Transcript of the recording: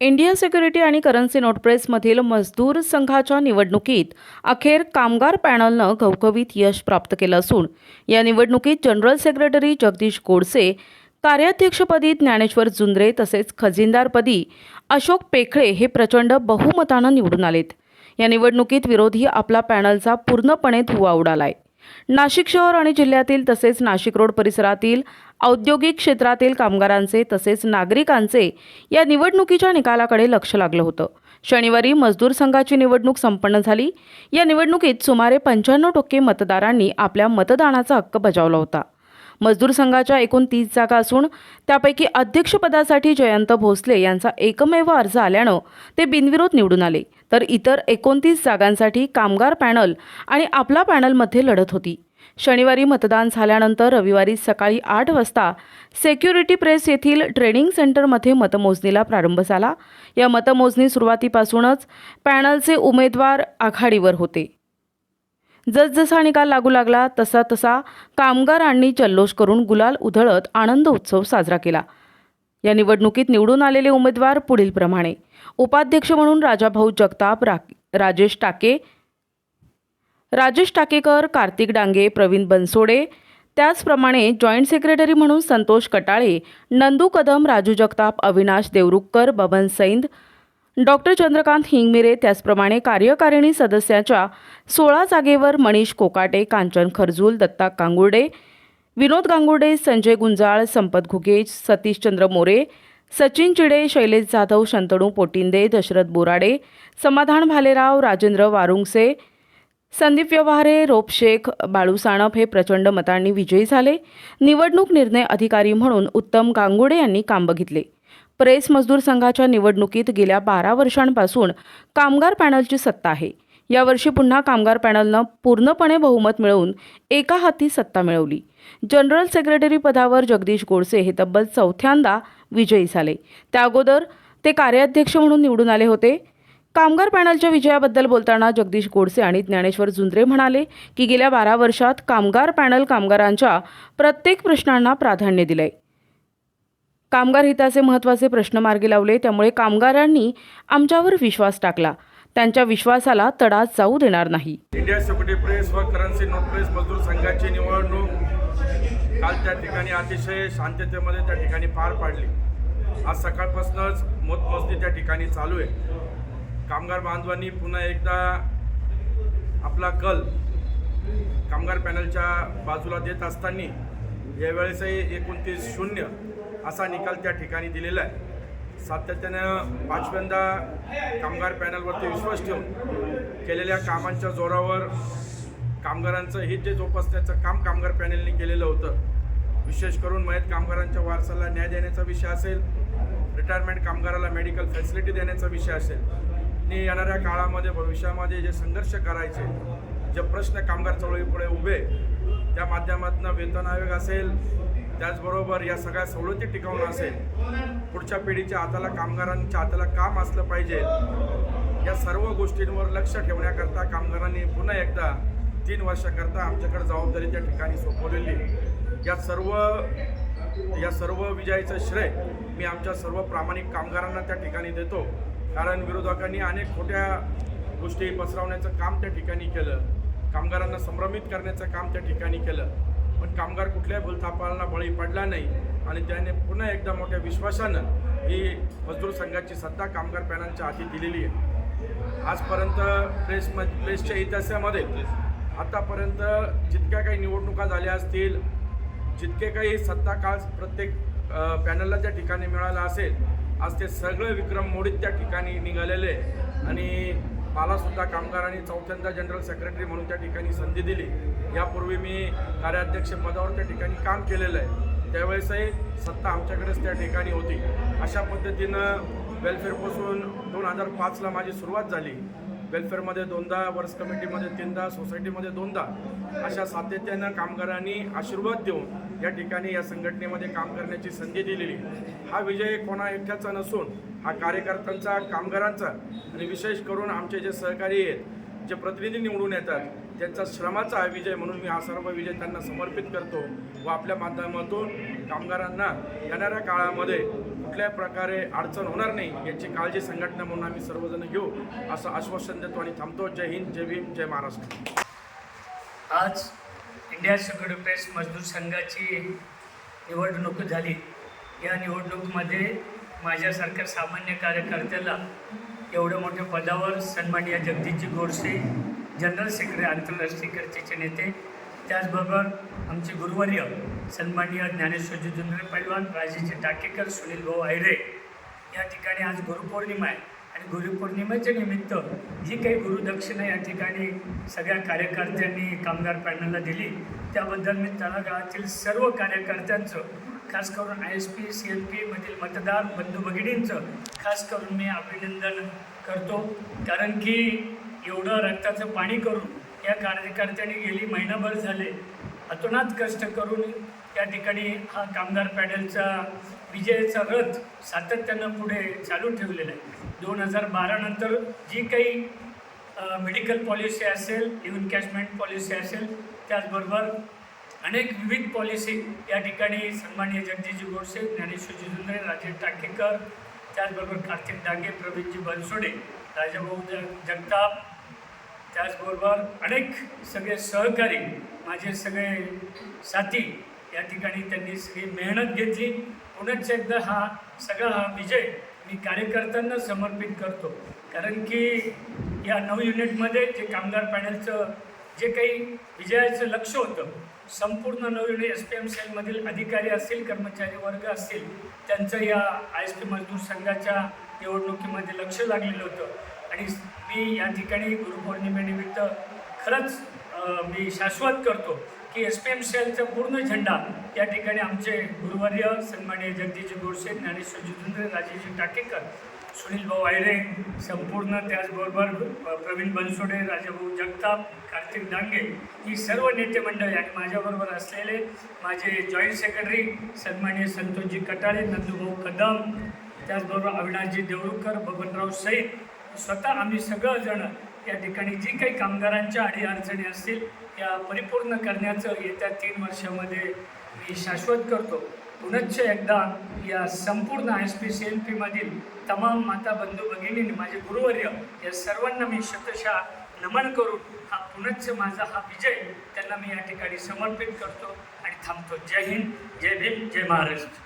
Indian security आणि currency note प्रेसमधील मजदूर संघाच्या निवडणुकीत अखेर कामगार पॅनलनं घवघवीत यश प्राप्त केलं असून या निवडणुकीत जनरल सेक्रेटरी जगदीश गोडसे कार्याध्यक्षपदी ज्ञानेश्वर जुंद्रे तसेच खजिनदारपदी अशोक पेखळे हे प्रचंड बहुमतानं निवडून आलेत. या निवडणुकीत विरोधी आपला पॅनलचा पूर्णपणे धुवा उडालाय. नाशिक शहर आणि जिल्ह्यातील तसेच नाशिक रोड परिसरातील औद्योगिक क्षेत्रातील कामगारांचे तसेच नागरिकांचे या निवडणुकीच्या निकालाकडे लक्ष लागलं होतं. शनिवारी मजदूर संघाची निवडणूक संपन्न झाली. या निवडणुकीत सुमारे पंच्याण्णव टक्के मतदारांनी आपल्या मतदानाचा हक्क बजावला होता. मजदूर संघाच्या एकूण तीस जागा असून त्यापैकी अध्यक्षपदासाठी जयंत भोसले यांचा एकमेव अर्ज आल्यानं ते बिनविरोध निवडून आले. तर इतर एकोणतीस जागांसाठी कामगार पॅनल आणि आपला पॅनलमध्ये लढत होती. शनिवारी मतदान झाल्यानंतर रविवारी सकाळी आठ वाजता सेक्युरिटी प्रेस येथील ट्रेनिंग सेंटरमध्ये मतमोजणीला प्रारंभ झाला. या मतमोजणी सुरुवातीपासूनच पॅनलचे उमेदवार आघाडीवर होते. जसजसा निकाल लागू लागला तसा तसा कामगारांनी जल्लोष करून गुलाल उधळत आनंद उत्सव साजरा केला. या निवडणुकीत निवडून आलेले उमेदवार पुढीलप्रमाणे उपाध्यक्ष म्हणून राजाभाऊ जगताप रा राजेश टाके राजेश टाकेकर कार्तिक डांगे प्रवीण बनसोडे त्याचप्रमाणे जॉईंट सेक्रेटरी म्हणून संतोष कटाळे नंदू कदम राजू जगताप अविनाश देवरुखकर बबन सैंद डॉक्टर चंद्रकांत हिंगमिरे त्याचप्रमाणे कार्यकारिणी सदस्याच्या सोळा जागेवर मनीष कोकाटे कांचन खरजूल दत्ता कांगुर्डे विनोद गांगुर्डे संजय गुंजाळ संपत घुगे सतीशचंद्र मोरे सचिन चिडे शैलेश जाधव शंतणू पोटिंदे दशरथ बोराडे समाधान भालेराव राजेंद्र वारुंगसे संदीप व्यवहारे रोप शेख बाळू साणप हे प्रचंड मतांनी विजयी झाले. निवडणूक निर्णय अधिकारी म्हणून उत्तम गांगुडे यांनी काम बघितले. प्रेस मजदूर संघाच्या निवडणुकीत गेल्या बारा वर्षांपासून कामगार पॅनलची सत्ता आहे. यावर्षी पुन्हा कामगार पॅनलनं पूर्णपणे बहुमत मिळवून एका हाती सत्ता मिळवली. जनरल सेक्रेटरी पदावर जगदीश गोडसे हे तब्बल चौथ्यांदा विजयी झाले. त्या अगोदर ते कार्याध्यक्ष म्हणून निवडून आले होते. कामगार पॅनलच्या विजयाबद्दल बोलताना जगदीश गोडसे आणि ज्ञानेश्वर जुंद्रे म्हणाले की गेल्या बारा वर्षात कामगार पॅनल कामगारांच्या प्रत्येक प्रश्नांना प्राधान्य दिलंय. कामगार हिताचे महत्त्वाचे प्रश्न मार्गी लावले त्यामुळे कामगारांनी आमच्यावर विश्वास टाकला. त्यांच्या विश्वासाला तडा जाऊ देणार नाही. इंडिया सेक्युरिटी प्रेस व करन्सी नोट प्रेस मजदूर संघाची निवडणूक काल त्या ठिकाणी अतिशय शांततेमध्ये त्या ठिकाणी पार पाडली. आज सकाळपासूनच मतमोजणी त्या ठिकाणी चालू आहे. कामगार बांधवांनी पुन्हा एकदा आपला कल कामगार पॅनलच्या बाजूला देत असताना यावेळेसही एकोणतीस शून्य असा निकाल त्या ठिकाणी दिलेला आहे. सातत्यानं पाचव्यांदा कामगार पॅनलवरती विश्वास ठेवून केलेल्या कामांच्या जोरावर कामगारांचं हित जे जोपासण्याचं काम कामगार पॅनलने केलेलं होतं. विशेष करून मयत कामगारांच्या वारसाला न्याय देण्याचा विषय असेल रिटायरमेंट कामगाराला मेडिकल फॅसिलिटी देण्याचा विषय असेल आणि येणाऱ्या काळामध्ये भविष्यामध्ये जे संघर्ष करायचे जे प्रश्न कामगार चळवळीपुढे उभे त्या माध्यमातून वेतन आयोग असेल त्याचबरोबर या सगळ्या सवलती टिकवणं असेल पुढच्या पिढीच्या हाताला कामगारांच्या हाताला काम असलं पाहिजे. या सर्व गोष्टींवर लक्ष ठेवण्याकरता कामगारांनी पुन्हा एकदा तीन वर्षाकरता आमच्याकडे जबाबदारी त्या ठिकाणी सोपवलेली. या सर्व या सर्व विजयाचं श्रेय मी आमच्या सर्व प्रामाणिक कामगारांना त्या ठिकाणी देतो. कारण विरोधकांनी अनेक खोट्या गोष्टी पसरवण्याचं काम त्या ठिकाणी केलं. कामगारांना संभ्रमित करण्याचं काम त्या ठिकाणी केलं. पण कामगार कुठल्याही भूलथापाला बळी पडला नाही. आणि त्याने पुन्हा एकदा मोठ्या विश्वासानं ही मजदूर संघाची सत्ता कामगार पॅनलच्या हाती दिलेली आहे. आजपर्यंत प्रेस प्रेसच्या इतिहासामध्ये आतापर्यंत जितक्या काही निवडणुका झाल्या असतील जितके काही सत्ता काळ प्रत्येक पॅनलला त्या ठिकाणी मिळाला असेल आज ते सगळं विक्रम मोडीत त्या ठिकाणी निघालेले आणि मलासुद्धा कामगारांनी चौथ्यांदा जनरल सेक्रेटरी म्हणून त्या ठिकाणी संधी दिली. यापूर्वी मी कार्याध्यक्ष पदावर त्या ठिकाणी काम केलेलं आहे. त्यावेळेसही सत्ता आमच्याकडेच त्या ठिकाणी होती. अशा पद्धतीनं वेलफेअरपासून दोन हजार पाचला माझी सुरुवात झाली. वेलफेअरमध्ये दोनदा वर्स कमिटीमध्ये तीनदा सोसायटीमध्ये दोनदा अशा सातत्यानं कामगारांनी आशीर्वाद देऊन या ठिकाणी या संघटनेमध्ये काम करण्याची संधी दिलेली. हा विजय कोणा एकट्याचा नसून हा कार्यकर्त्यांचा कामगारांचा आणि विशेष करून आमचे जे सहकारी आहेत जे प्रतिनिधी निवडून येतात त्यांचा श्रमाचा हा विजय म्हणून मी हा सर्व विजय त्यांना समर्पित करतो व आपल्या माध्यमातून कामगारांना येणाऱ्या काळामध्ये कुठल्याही प्रकारे अडचण होणार नाही याची काळजी संघटना म्हणून आम्ही सर्वजण घेऊ असं आश्वासन देतो आणि थांबतो. जय हिंद जय भीम जय महाराष्ट्र. आज इंडिया सेक्युरिटी प्रेस मजदूर संघाची निवडणूक झाली. या निवडणुकीमध्ये माझ्यासारख्या सामान्य कार्यकर्त्याला एवढ्या मोठ्या पदावर सन्माननीय जगदीशजी गोडसे जनरल सेक्रेटरी आंतरराष्ट्रीय चर्चेचे नेते त्याचबरोबर आमचे गुरुवर्य सन्माननीय ज्ञानेश्वरजी जुंद्रे पैलवान राजेजी टाकेकर सुनील भाऊ आयरे. या ठिकाणी आज गुरुपौर्णिमा आहे. आणि गुरुपौर्णिमेच्या निमित्त जी काही गुरुदक्षिणा या ठिकाणी सगळ्या कार्यकर्त्यांनी कामगार पॅनलला दिली त्याबद्दल मी तळागाळातील सर्व कार्यकर्त्यांचं खास करून I S P C L पीमधील मतदार बंधू भगिनींचं खास करून मी अभिनंदन करतो. कारण की एवढं रक्ताचं पाणी करून या कार्यकर्त्यांनी गेली महिनाभर झाले. अतोनात कष्ट करून त्या ठिकाणी हा कामगार पॅडलचा विजयाचा रथ सातत्यानं पुढे चालू ठेवलेला आहे. दोन हजार बारानंतर जी काही मेडिकल पॉलिसी असेल इव्हन कॅशमेंट पॉलिसी असेल त्याचबरोबर अनेक विविध पॉलिसी या ठिकाणी सन्मान्य जगदीशजी गोडसे ज्ञानेश्वर जुंद्रे राजेश टाकेकर त्याचबरोबर कार्तिक डांगे प्रवीणजी बनसोडे राजाभाऊ जग जगताप त्याचबरोबर अनेक सगळे सहकारी माझे सगळे साथी या ठिकाणी त्यांनी सगळी मेहनत घेतली. पुनश्च एकदा हा सगळा हा विजय मी कार्यकर्त्यांना समर्पित करतो. कारण की या नऊ युनिटमध्ये जे कामगार पॅनलचं जे काही विजयाचं लक्ष होतं संपूर्ण नऊ युनिट एस पी एम सेलमधील अधिकारी असतील कर्मचारी वर्ग असतील त्यांचं या आय एस पी मजदूर संघाच्या निवडणुकीमध्ये लक्ष लागलेलं होतं. आणि मी या ठिकाणी गुरुपौर्णिमेनिमित्त खरंच मी शाश्वत करतो की एस पी एम सेलचा पूर्ण झेंडा या ठिकाणी आमचे गुरुवर्य सन्मान्य जगदीशजी गोडसे ज्ञानेश्वर जितेंद्र राजेजी टाकेकर सुनील भाऊ आयरे संपूर्ण त्याचबरोबर प्रवीण बनसोडे राजाभाऊ जगताप कार्तिक डांगे ही सर्व नेतेमंडळ आणि माझ्याबरोबर असलेले माझे जॉईंट सेक्रेटरी सन्मान्य संतोषजी कटाळे नंदूभाऊ कदम त्याचबरोबर अविनाशजी देवरुखकर बबनराव सईद स्वतः आम्ही सगळंजणं या ठिकाणी जी काही कामगारांच्या अडीअडचणी असतील या परिपूर्ण करण्याचं येत्या तीन वर्षामध्ये मी शाश्वत करतो. पुनश्च एकदा या संपूर्ण एस पी सी एल पीमधील तमाम माता बंधू भगिनींनी माझे गुरुवर्य या सर्वांना मी शतशः नमन करून हा पुनश्च माझा हा विजय त्यांना मी या ठिकाणी समर्पित करतो आणि थांबतो. जय हिंद जय भीम जय महाराष्ट्र.